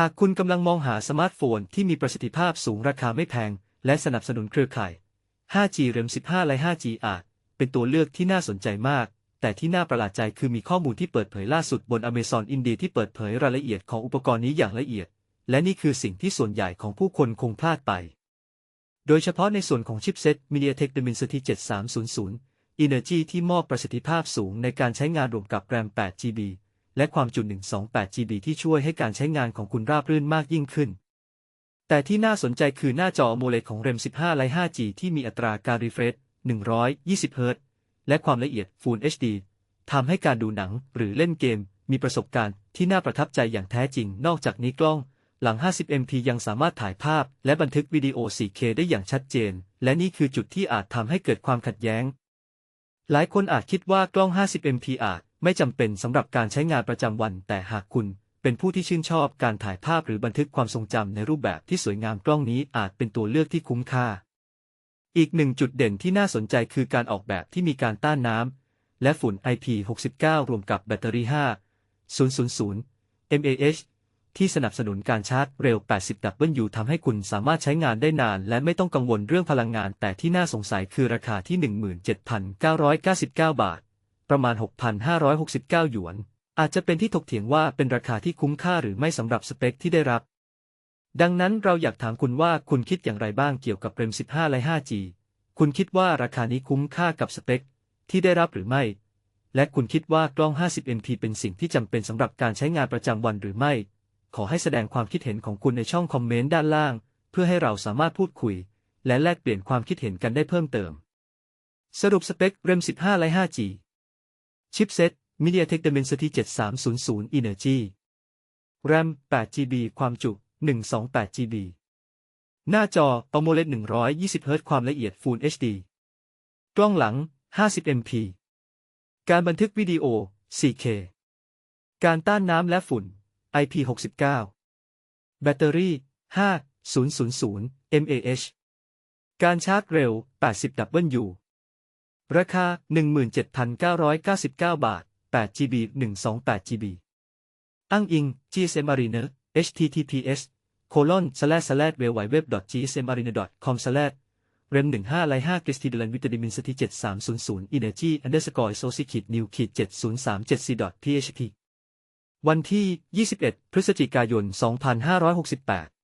หากคุณกำลังมองหาสมาร์ทโฟนที่มีประสิทธิภาพสูงราคาไม่แพง และสนับสนุนเครือข่าย 5G RAM 15 และ 5G อาจเป็นตัวเลือกที่น่าสนใจมาก แต่ที่น่าประหลาดใจคือมีข้อมูลที่เปิดเผยล่าสุดบน Amazon India ที่เปิดเผยรายละเอียดของอุปกรณ์นี้อย่างละเอียด และนี่คือสิ่งที่ส่วนใหญ่ของผู้คนคงพลาดไป โดยเฉพาะในส่วนของชิปเซ็ต MediaTek Dimensity 7300 Energy ที่มอบประสิทธิภาพสูงในการใช้งานรวมกับ RAM 8GB และความจุ 128GB ที่ช่วยให้การใช้งานของคุณราบรื่นมากยิ่งขึ้น แต่ที่น่าสนใจคือหน้าจอ AMOLED ของ RAM 15และ 5G ที่มีอัตราการ refresh 120Hz และความละเอียด Full HD ทำให้การดูหนังหรือเล่นเกม มีประสบการณ์ที่น่าประทับใจอย่างแท้จริง นอกจากนี้กล้องหลัง 50MP ยังสามารถถ่ายภาพ และบันทึกวิดีโอ 4K ได้อย่างชัดเจน และนี่คือจุดที่อาจทำให้เกิดความขัดแย้ง หลายคนอาจคิดว่ากล้อง 50MP อาจ ไม่จำเป็นสำหรับการใช้งานประจำวัน แต่หากคุณเป็นผู้ที่ชื่นชอบการถ่ายภาพหรือบันทึกความทรงจำในรูปแบบที่สวยงามกล้องนี้อาจเป็นตัวเลือกที่คุ้มค่า อีกหนึ่งจุดเด่นที่น่าสนใจคือการออกแบบที่มีการต้านน้ำและฝุ่น IP69 รวมกับแบตเตอรี่ 5 000 mAh ที่สนับสนุนการชาร์จเร็ว 80 W ทำให้คุณสามารถใช้งานได้นาน และไม่ต้องกังวลเรื่องพลังงาน แต่ที่น่าสงสัยคือราคาที่ 17,999 บาท ประมาณ 6,569 หยวน อาจจะเป็นที่ถกเถียงว่าเป็นราคาที่คุ้มค่าหรือไม่สำหรับสเปคที่ได้รับ ดังนั้นเราอยากถามคุณว่าคุณคิดอย่างไรบ้างเกี่ยวกับ RAM 15 และ 5G คุณคิดว่าราคานี้คุ้มค่ากับสเปคที่ได้รับหรือไม่ และคุณคิดว่ากล้อง 50MP เป็นสิ่งที่จำเป็นสำหรับการใช้งานประจำวันหรือไม่ ขอให้แสดงความคิดเห็นของคุณในช่องคอมเมนต์ด้านล่าง เพื่อให้เราสามารถพูดคุย และแลกเปลี่ยนความคิดเห็นกันได้เพิ่มเติม สรุปสเปค RAM 15 และ 5G ชิปเซ็ต MediaTek Dimensity 7300 Energy RAM 8GB ความจุ 128GB หน้าจอ AMOLED 120Hz ความละเอียด Full HD กล้องหลัง 50MP การบันทึกวิดีโอ 4K การต้านน้ำและฝุ่น IP69 แบตเตอรี่ 5000 mAh การชาร์จเร็ว 80W ราคา 17,999 บาท 8GB 128GB อ้างอิง GSM Arena https colon slash slash w w w gsm arena com slash rem 15ไล5 c r i s t i d e l a n วิตามินสถิ7300 energy underscore soci ขีด new ขีด7034 php วันที่21พฤศจิกายน2568